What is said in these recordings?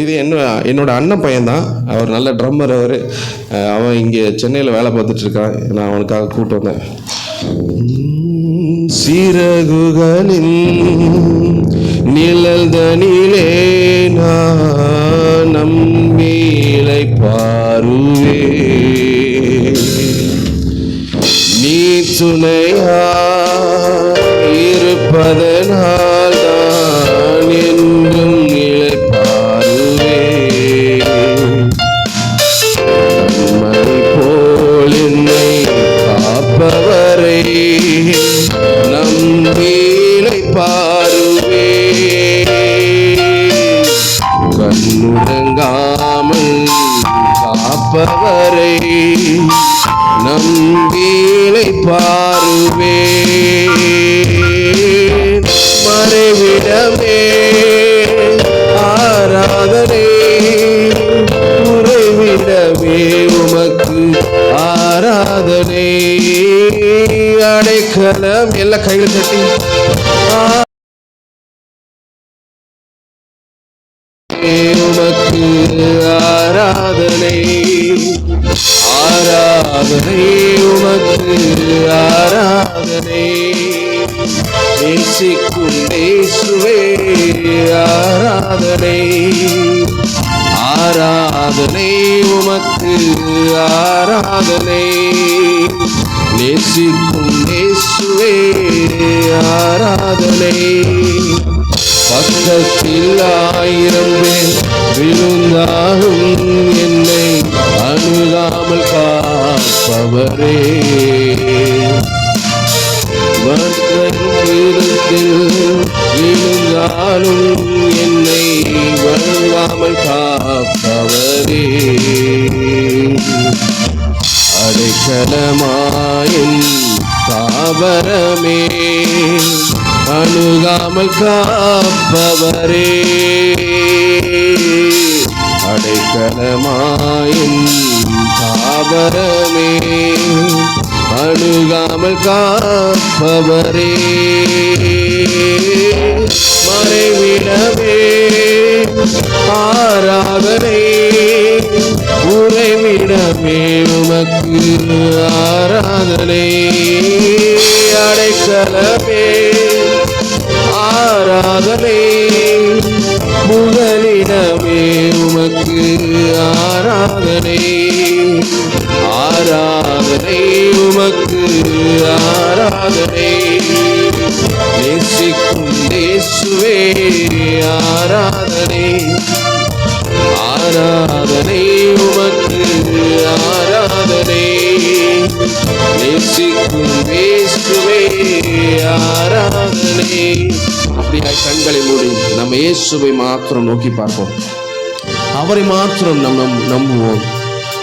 இது என்ன என்னோட அண்ணன் பையன்தான். அவர் நல்ல ட்ரம்மர் அவர். அவன் இங்கே சென்னையில் வேலை பார்த்துட்டு இருக்கான். நான் அவனுக்காக கூப்பிட்டு வந்தேன். சிறகுகளின் நிழல் தனிலே நான் நம்மீலை பாருவே. நீ துணையா இருப்பதனா காப்பவரை நம்பீழை பாருவே மறைவிடமே. ஆராதனை உறைவிடமே. உமக்கு ஆராதனை. அடைக்கலம். எல்லாம் கையில தட்டி. நேசிக்கும் நேசுவே ஆராதனை. ஆராதனை உமக்கு ஆராதனை. நேசிக்கும் நேசுவே ஆராதனை. பக்கத்தில் ஆயிரம் பேர் விழுந்தாலும் என்னை அணுகாமல் காப்பவரே. மற்றத்தில் என்னை வழுவாமல் காப்பவரே அடைக்கலமாயின் தாவரமே அணுகாமல் காப்பவரே. அடைக்கலமாயின் தாவரமே அணுகாமல் காப்பவரே. மறைவிடமே ஆராதனை உறைவிடமே உமக்கு ஆராதனை அடைக்கலமே ஆராதனை முதலிடமே உமக்கு ஆராதனை ஆராதனை உமக்கு ஆராதனை. நேசிக்கும் நேசுவே ஆராதனை. ஆராதனை உமக்கு ஆராதனை. நேசிக்கும் நேசுவே ஆராதனை. அப்படியாய் கண்களை மூடி நம்ம இயேசுவை மாத்திரம் நோக்கி பார்ப்போம். அவரை மாத்திரம் நம்ம நம்புவோம்.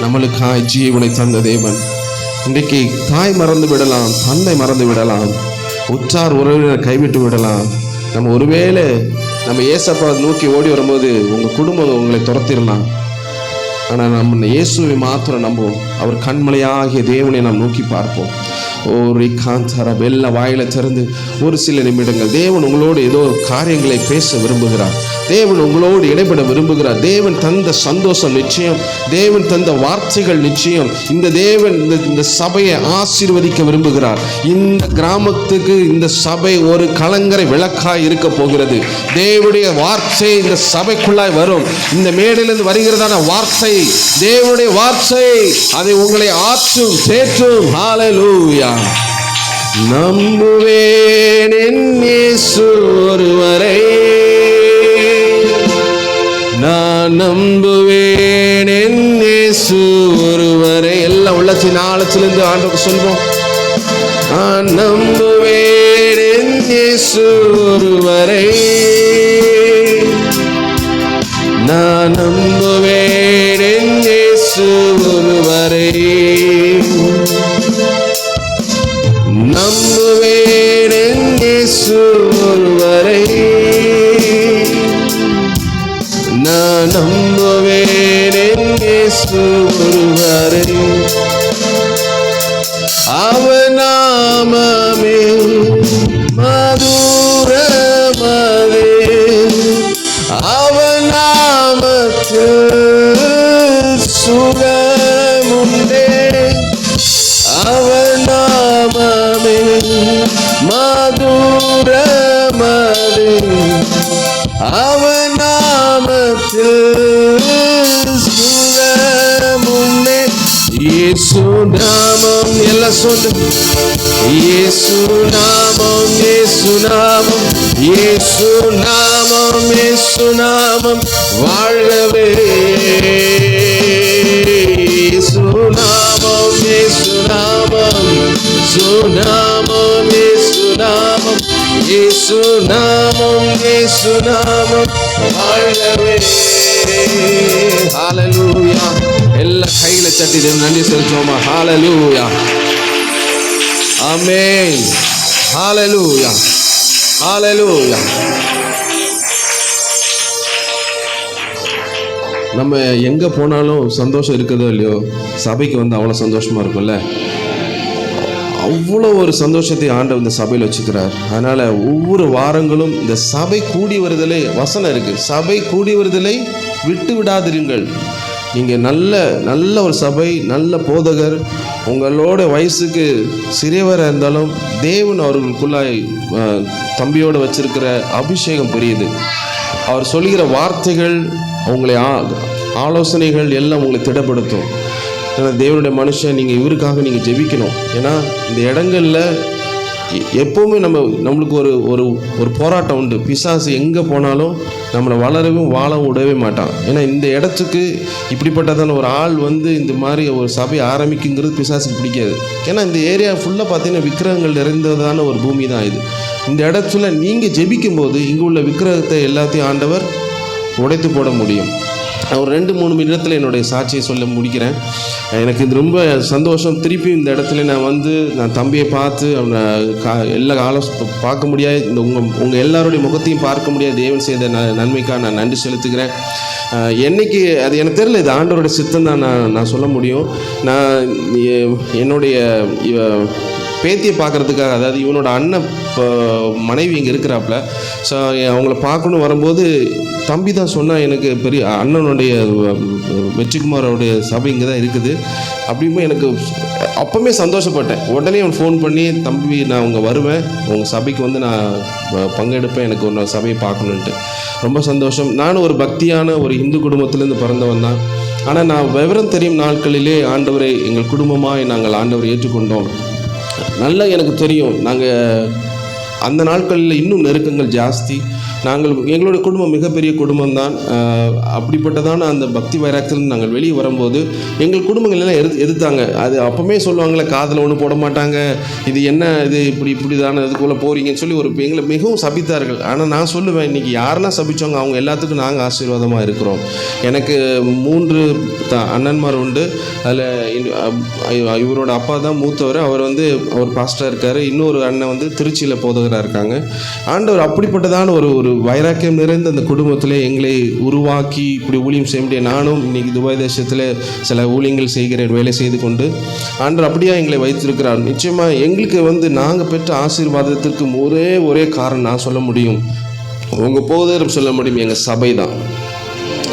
நம்மளுக்காய் ஜீவனை தந்த தேவன். இன்றைக்கு தாய் மறந்து விடலாம் தந்தை மறந்து விடலாம் உற்றார் உறவினர் கைவிட்டு விடலாம். நம்ம ஒருவேளை நம்ம ஏசப்பா நோக்கி ஓடி வரும்போது உங்கள் குடும்பம் உங்களை துரத்திடலாம். ஆனால் நம்ம இயேசுவை மாத்திரம் நம்புவோம். அவர் கண்மலையாகிய தேவனை நாம் நோக்கி பார்ப்போம். ஒரு காந்தாரம் வெள்ள வாயில திறந்து ஒரு சில நிமிடங்கள் தேவன் உங்களோடு ஏதோ காரியங்களை பேச விரும்புகிறார். தேவன் உங்களோடு இடைபட விரும்புகிறார். தேவன் தந்த சந்தோஷம் நிச்சயம். தேவன் தந்த வார்த்தைகள் நிச்சயம். இந்த தேவன் இந்த இந்த சபையை ஆசீர்வதிக்க விரும்புகிறார். இந்த கிராமத்துக்கு இந்த சபை ஒரு கலங்கரை விளக்காய் இருக்க போகிறது. தேவனுடைய வார்த்தை இந்த சபைக்குள்ளாய் வரும். இந்த மேடையிலிருந்து வருகிறதான வார்த்தை தேவனுடைய வார்த்தை. அதை உங்களை ஆற்றும் தேற்றும். நம்புவேன் ஒருவரை. நான் நம்புவேன் என் ஒருவரை. எல்லாம் உள்ளத்தின் ஆழத்திலிருந்து ஆண்டவருக்கு சொல்வோம். நான் நம்புவேன் என் ஒருவரை. நான் நம்பு இயேசு நாமம் எல்லாம் சொல்லு இயேசு நாமம் இயேசு நாமம் இயேசு நாமம் இயேசு நாமம் வாழவே இயேசு நாமம் இயேசு நாமம் சுநாமம் இயேசு நாமம் இயேசு நாமம் இயேசு நாமம் வாழவே ஹalleluya எல்லா கையில தட்டி தேவன் நன்றி செலுத்துவோமா? ஹாலலூயா ஆமென் ஹாலலூயா ஹாலலூயா நம்ம எங்க போனாலும் சந்தோஷம் இருக்குதோ இல்லையோ சபைக்கு வந்து அவ்வளவு சந்தோஷமா இருக்கும்ல? அவ்வளோ ஒரு சந்தோஷத்தை ஆண்டவர் இந்த சபையில் வச்சுக்கிறார். அதனால ஒவ்வொரு வாரங்களும் இந்த சபை கூடி வருதலை வசனம் இருக்கு. சபை கூடி வருதலை விட்டு விடாதிருங்கள் நீங்கள் நல்ல நல்ல ஒரு சபை நல்ல போதகர் உங்களோட வயசுக்கு சிறியவராக இருந்தாலும் தேவன் அவர்களுக்குள்ளாய் தம்பியோடு வச்சிருக்கிற அபிஷேகம் பெரியது. அவர் சொல்கிற வார்த்தைகள் உங்களை ஆ- ஆலோசனைகள் எல்லாம் உங்களை திடப்படுத்தும். ஏன்னா தேவனுடைய மனுஷன் நீங்கள் இவருக்காக நீங்கள் ஜெபிக்கணும். ஏன்னா இந்த இடங்களில் எப்போவுமே நம்ம நம்மளுக்கு ஒரு ஒரு ஒரு போராட்டம் உண்டு. பிசாசு எங்கே போனாலும் நம்மளை வளரவும் வாழவும் விடவே மாட்டான். ஏன்னா இந்த இடத்துக்கு இப்படிப்பட்டதான ஒரு ஆள் வந்து இந்த மாதிரி ஒரு சபை ஆரம்பிக்குங்கிறது பிசாசுக்கு பிடிக்காது. ஏன்னா இந்த ஏரியா ஃபுல்லாக பார்த்தீங்கன்னா விக்கிரகங்கள் நிறைந்ததான ஒரு பூமி தான் இது. இந்த இடத்துல நீங்கள் ஜெபிக்கும் போது இங்கே உள்ள விக்கிரகத்தை எல்லாத்தையும் ஆண்டவர் உடைத்து போட முடியும். ஒரு ரெண்டு மூணு நிமிடத்தில் என்னுடைய சாட்சியை சொல்ல முடிக்கிறேன். எனக்கு இது ரொம்ப சந்தோஷம். திருப்பி இந்த இடத்துல நான் வந்து நான் தம்பியை பார்த்து அவனை கா எல்லா காலம் பார்க்க முடியாது. இந்த உங்கள் உங்கள் எல்லாருடைய முகத்தையும் பார்க்க முடியாது. தேவன் செய்த ந நன்மைக்காக நான் நன்றி செலுத்துகிறேன். என்னைக்கு அது எனக்கு தெரியல இது ஆண்டோருடைய சித்தம் தான் நான் நான் சொல்ல முடியும். நான் என்னுடைய பேத்தியை பார்க்கறதுக்காக அதாவது இவனோட அண்ணன் இப்போ மனைவி இங்கே இருக்கிறாப்புல ஸோ அவங்கள பார்க்கணும் வரும்போது தம்பி தான் சொன்னால் எனக்கு பெரிய அண்ணனுடைய வெற்றிக்குமாரோடைய சபை இங்கே தான் இருக்குது. அப்படியுமே எனக்கு அப்போவுமே சந்தோஷப்பட்டேன். உடனே அவன் ஃபோன் பண்ணி தம்பி நான் உங்கள் வருவேன். உங்கள் சபைக்கு வந்து நான் பங்கெடுப்பேன். எனக்கு ஒரு சபையை பார்க்கணுன்ட்டு ரொம்ப சந்தோஷம். நானும் ஒரு பக்தியான ஒரு இந்து குடும்பத்திலேருந்து பிறந்தவன் தான். ஆனால் நான் விவரம் தெரியும் நாட்களிலே ஆண்டவரை எங்கள் குடும்பமாக நாங்கள் ஆண்டவரை ஏற்றுக்கொண்டோம். நல்லா எனக்கு தெரியும். நாங்கள் அந்த நாட்களில் இன்னும் நெருக்கங்கள் ஜாஸ்தி. நாங்கள் எங்களுடைய குடும்பம் மிகப்பெரிய குடும்பம் தான் அப்படிப்பட்டதான அந்த பக்தி வைராக்கியத்தில் நாங்கள் வெளியே வரும்போது எங்கள் குடும்பங்கள் எல்லாம் எது எதிர்த்தாங்க. அது அப்போமே சொல்லுவாங்களே காதில் ஒன்றும் போட மாட்டாங்க. இது என்ன இது இப்படி இப்படி தானே இதுக்குள்ளே போகிறீங்கன்னு சொல்லி ஒரு எங்களை மிகவும் சபித்தார்கள். ஆனால் நான் சொல்லுவேன் இன்றைக்கி யாரெல்லாம் சபித்தாங்க அவங்க எல்லாத்துக்கும் நாங்கள் ஆசீர்வாதமாக இருக்கிறோம். எனக்கு மூன்று த அண்ணன்மார் உண்டு. அதில் இவரோட அப்பா தான் மூத்தவர். அவர் வந்து அவர் பாஸ்டராக இருக்கார். இன்னொரு அண்ணன் வந்து திருச்சியில் போதகராக இருக்காங்க. ஆண்டவர் அப்படிப்பட்டதான ஒரு ஒரு வைராக்கியம் நிறைந்த அந்த குடும்பத்தில் எங்களை உருவாக்கி இப்படி ஊழியம் செய்ய முடிய நானும் இன்றைக்கி துபாய் தேசத்தில் சில ஊழியங்கள் செய்கிறேன் வேலை செய்து கொண்டு. ஆண்டவர் அப்படியா எங்களை வைத்திருக்கிறார். நிச்சயமாக எங்களுக்கு வந்து நாங்கள் பெற்ற ஆசீர்வாதத்திற்கு ஒரே ஒரே காரணம் நான் சொல்ல முடியும். உங்கள் போதரும் சொல்ல முடியும் எங்கள் சபை தான்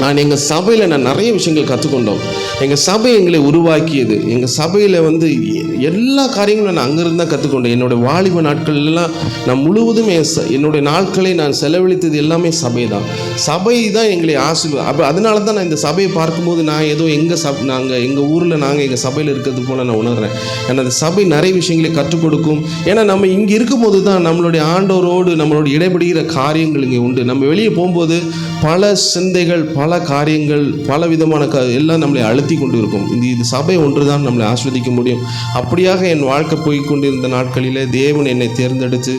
நான் எங்கள் சபையில் நான் நிறைய விஷயங்கள் கற்றுக்கொண்டோம். எங்கள் சபை எங்களை உருவாக்கியது. எங்கள் சபையில் வந்து எ- எல்லா காரியங்களும் நான் அங்கேருந்து தான் கற்றுக்கொண்டேன். என்னுடைய வாலிப நாட்கள் எல்லாம் நான் முழுவதும் ச- என்னுடைய நாட்களை நான் செலவழித்தது எல்லாமே சபை தான். சபை தான் எங்களை ஆசீர்வாதம் அப்போ அதனால தான் நான் இந்த சபையை பார்க்கும்போது நான் ஏதோ எங்கள் சப் நாங்கள் எங்கள் ஊரில் நாங்கள் எங்கள் சபையில் இருக்கிறது போல் நான் உணர்கிறேன் ஏன்னா அந்த சபை நிறைய விஷயங்களை கற்றுக் கொடுக்கும். ஏன்னா நம்ம இங்கே இருக்கும்போது தான் நம்மளுடைய ஆண்டோரோடு நம்மளோட இடைபடுகிற காரியங்கள் இங்கே உண்டு. நம்ம வெளியே போகும்போது பல சிந்தைகள் பல பல காரியங்கள் பல விதமான க எல்லாம் நம்மளை அழுத்தி கொண்டு இருக்கும் இந்த இது சபை ஒன்று தான் நம்மளை ஆஸ்வதிக்க முடியும். அப்படியாக என் வாழ்க்கை போய்கொண்டிருந்த நாட்களிலே தேவன் என்னை தேர்ந்தெடுத்து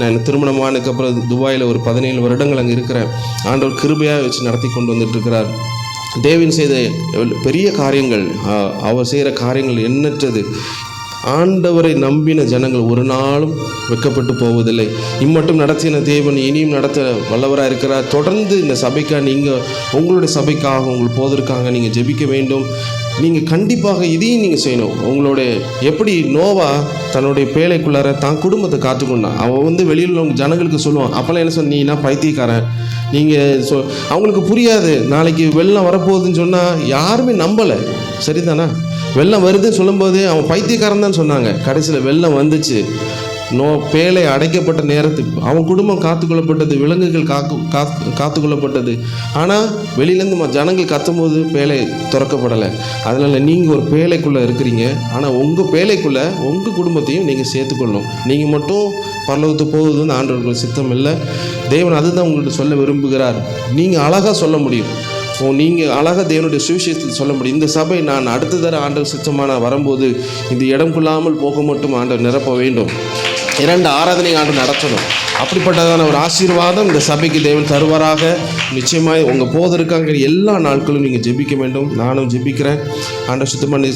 நான் திருமணமானதுக்கு அப்புறம் துபாயில் ஒரு பதினேழு வருடங்கள் அங்கே இருக்கிறேன். ஆண்டவர் கிருபையாக வச்சு நடத்தி கொண்டு வந்துட்டுருக்கிறார். தேவன் செய்த பெரிய காரியங்கள் அவர் செய்கிற காரியங்கள் எண்ணற்றது. ஆண்டவரை நம்பின ஜனங்கள் ஒரு நாளும் வெட்கப்பட்டு போவதில்லை. இம்மட்டும் நடத்தின தேவன் இனியும் நடத்த வல்லவராக இருக்கிறார். தொடர்ந்து இந்த சபைக்காக நீங்கள் உங்களுடைய சபைக்காக உங்கள் போவதற்காக நீங்கள் ஜெபிக்க வேண்டும். நீங்கள் கண்டிப்பாக இதையும் நீங்கள் செய்யணும். உங்களுடைய எப்படி நோவா தன்னுடைய பேழைக்குள்ளார தான் குடும்பத்தை காத்துக்கொண்டான் அவன் வந்து வெளியில் உள்ளவங்க ஜனங்களுக்கு சொல்லுவான் அப்போல்லாம் என்ன சொன்னீங்கன்னா பைத்தியக்காரன்? நீங்கள் சொ அவங்களுக்கு புரியாது. நாளைக்கு வெள்ளம் வரப்போகுதுன்னு சொன்னால் யாருமே நம்பலை. சரிதானா? வெள்ளம் வருதுன்னு சொல்லும்போது அவன் பைத்தியக்காரன் தான் சொன்னாங்க. கடைசியில் வெள்ளம் வந்துச்சு. நோ பேழை அடைக்கப்பட்ட நேரத்துக்கு அவன் குடும்பம் காத்துக்கொள்ளப்பட்டது விலங்குகள் காக்கு காத்து காத்துக்கொள்ளப்பட்டது. ஆனால் வெளியிலேருந்து ம- ஜனங்கள் கத்தும்போது பேழை திறக்கப்படலை. அதனால் நீங்கள் ஒரு பேழைக்குள்ளே இருக்கிறீங்க. ஆனால் உங்கள் பேழைக்குள்ளே உங்கள் குடும்பத்தையும் நீங்கள் சேர்த்துக்கொள்ளும் நீங்கள் மட்டும் பரலோகத்து போகுது வந்து ஆண்டவர்கள் சித்தம் இல்லை. தேவன் அதுதான் உங்கள்கிட்ட சொல்ல விரும்புகிறார். நீங்கள் அழகாக சொல்ல முடியும். நீங்கள் அழகாக தேவனுடைய சுவிசேஷத்தில் சொல்ல முடியும். இந்த சபை நான் அடுத்த தர ஆண்டவர் சுத்தமான வரும்போது இந்த இடம் கொள்ளாமல் போக மட்டும் ஆண்டவர் நிரப்ப வேண்டும். இரண்டு ஆராதனை ஆண்டு நடத்தணும். அப்படிப்பட்டதான ஒரு ஆசீர்வாதம் இந்த சபைக்கு தேவன் தருவாராக. நிச்சயமாய் உங்கள் போதற்காக எல்லா நாட்களும் நீங்கள் ஜெபிக்க வேண்டும். நானும் ஜெபிக்கிறேன். ஆண்டவர் சுத்தம் பண்ணி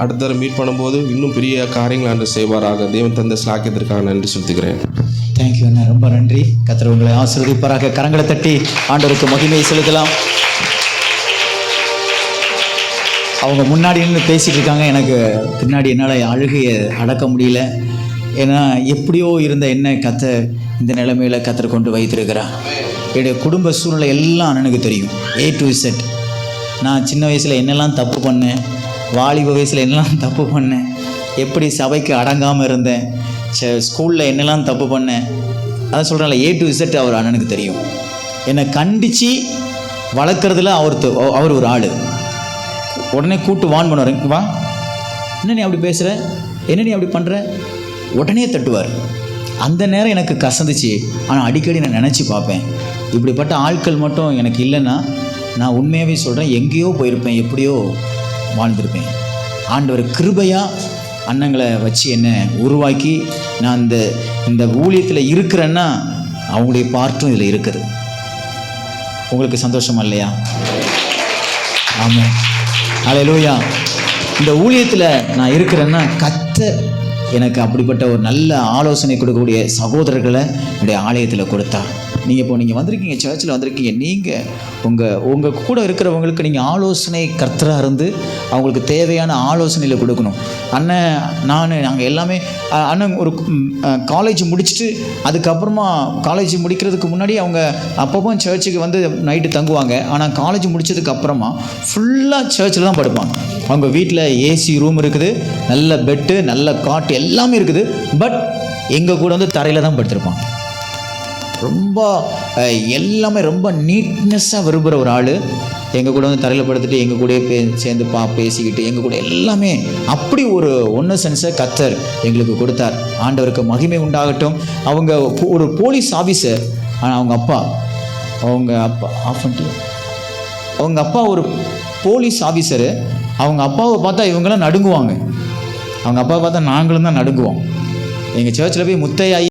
அடுத்த தடவை மீட் பண்ணும்போது இன்னும் பெரிய காரியங்கள் ஆண்டு செய்வாராக. தேவன் தந்த ஸ்லாக்கியத்திற்காக நன்றி செலுத்துகிறேன். தேங்க்யூ அண்ணா. ரொம்ப நன்றி. கத்திர உங்களை ஆசீர்வதிப்பாராக. கரங்களை தட்டி ஆண்டவருக்கு மகிமையை செலுத்தலாம். அவங்க முன்னாடி நின்று பேசிகிட்டு இருக்காங்க எனக்கு பின்னாடி என்னால் அழுகையை அடக்க முடியல. ஏன்னா எப்படியோ இருந்த என்ன கத்தை இந்த நிலைமையில் கத்தர் கொண்டு வைத்திருக்கிறார். என்னுடைய குடும்ப சூழ்நிலை எல்லாம் அண்ணனுக்கு தெரியும். ஏ டு இசட் நான் சின்ன வயசில் என்னெல்லாம் தப்பு பண்ணேன் வாலிப வயசில் என்னெல்லாம் தப்பு பண்ணேன் எப்படி சபைக்கு அடங்காமல் இருந்தேன் ச ஸ்கூலில் என்னெல்லாம் தப்பு பண்ணேன் அதான் சொல்கிறேன்ல ஏ டு இசட் அவர் அண்ணனுக்கு தெரியும். என்னை கண்டித்து வளர்க்குறதுல அவர் அவர் ஒரு ஆள். உடனே கூட்டு வான் பண்ணுவார். வா. என்ன நீ அப்படி பேசுகிற என்ன நீ அப்படி பண்ணுற உடனே தட்டுவார். அந்த நேரம் எனக்கு கசந்துச்சு. ஆனால் அடிக்கடி நான் நினச்சி பார்ப்பேன். இப்படிப்பட்ட ஆட்கள் மட்டும் எனக்கு இல்லைன்னா நான் உண்மையாகவே சொல்கிறேன் எங்கேயோ போயிருப்பேன் எப்படியோ வாழ்ந்திருப்பேன். ஆண்டவர் கிருபையாக அண்ணங்களை வச்சு என்னை உருவாக்கி நான் இந்த இந்த ஊழியத்தில் இருக்கிறேன்னா அவங்களுடைய பார்ட்டும் இதில் இருக்குது. உங்களுக்கு சந்தோஷமா இல்லையா? ஆமாம் அலையலூயா இந்த ஊழியத்தில் நான் இருக்கிறேன்னா கத்த எனக்கு அப்படிப்பட்ட ஒரு நல்ல ஆலோசனை கொடுக்கக்கூடிய சகோதரர்களை என்னுடைய ஆலயத்தில் கொடுத்தார். நீங்கள் இப்போ நீங்கள் வந்திருக்கீங்க சர்ச்சில் வந்திருக்கீங்க நீங்கள் உங்கள் உங்கள் கூட இருக்கிறவங்களுக்கு நீங்கள் ஆலோசனை கர்த்தராக இருந்து அவங்களுக்கு தேவையான ஆலோசனையில் கொடுக்கணும். அண்ணன் நான் நாங்கள் எல்லாமே அண்ணன் ஒரு காலேஜ் முடிச்சுட்டு அதுக்கப்புறமா காலேஜ் முடிக்கிறதுக்கு முன்னாடி அவங்க அப்பப்போ சர்ச்சுக்கு வந்து நைட்டு தங்குவாங்க. ஆனால் காலேஜ் முடிச்சதுக்கு அப்புறமா ஃபுல்லாக சர்ச்சில் தான் படுப்பாங்க. அவங்க வீட்டில் ஏசி ரூம் இருக்குது நல்ல பெட்டு நல்ல காட்டு எல்லாமே இருக்குது. பட் எங்கள் கூட வந்து தரையில் தான் படுத்திருப்பாங்க. ரொம்ப எல்லாமே ரொம்ப நீட்னஸ்ஸாக விரும்புகிற ஒரு ஆள். எங்கள் கூட வந்து தரையில் படுத்துட்டு எங்கள் கூடயே பே சேர்ந்து பா பேசிக்கிட்டு எங்கள் கூட எல்லாமே அப்படி ஒரு ஒன்று சென்ஸை கத்தர் எங்களுக்கு கொடுத்தார். ஆண்டவருக்கு மகிமை உண்டாகட்டும். அவங்க ஒரு போலீஸ் ஆஃபீஸர் ஆனால் அவங்க அப்பா அவங்க அப்பா ஆஃப் பண்ணிட்டு அவங்க அப்பா ஒரு போலீஸ் ஆஃபீஸரு அவங்க அப்பாவை பார்த்தா இவங்களாம் நடுங்குவாங்க. அவங்க அப்பாவை பார்த்தா நாங்களும் தான் நடுங்குவோம். எங்கள் சர்ச்சில் போய் முத்தையா